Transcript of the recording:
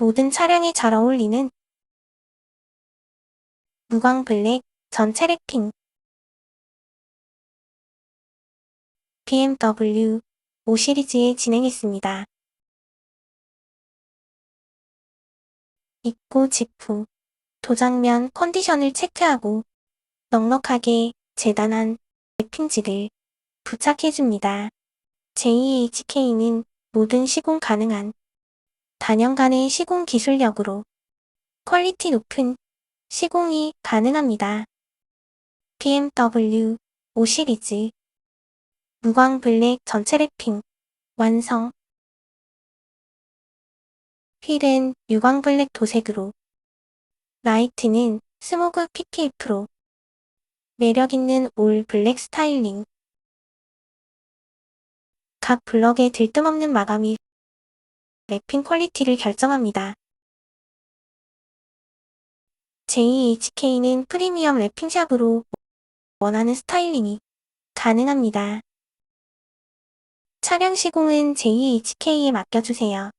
모든 차량에 잘 어울리는 무광 블랙 전체 랩핑 BMW 5 시리즈에 진행했습니다. 입고 직후 도장면 컨디션을 체크하고 넉넉하게 재단한 랩핑지를 부착해줍니다. JHK는 모든 시공 가능한 단연간의 시공 기술력으로 퀄리티 높은 시공이 가능합니다. BMW 5 시리즈 무광 블랙 전체 랩핑 완성 휠은 유광 블랙 도색으로 라이트는 스모그 PPF로 매력있는 올 블랙 스타일링 각 블럭의 들뜸없는 마감이 랩핑 퀄리티를 결정합니다. JHK는 프리미엄 랩핑샵으로 원하는 스타일링이 가능합니다. 차량 시공은 JHK에 맡겨주세요.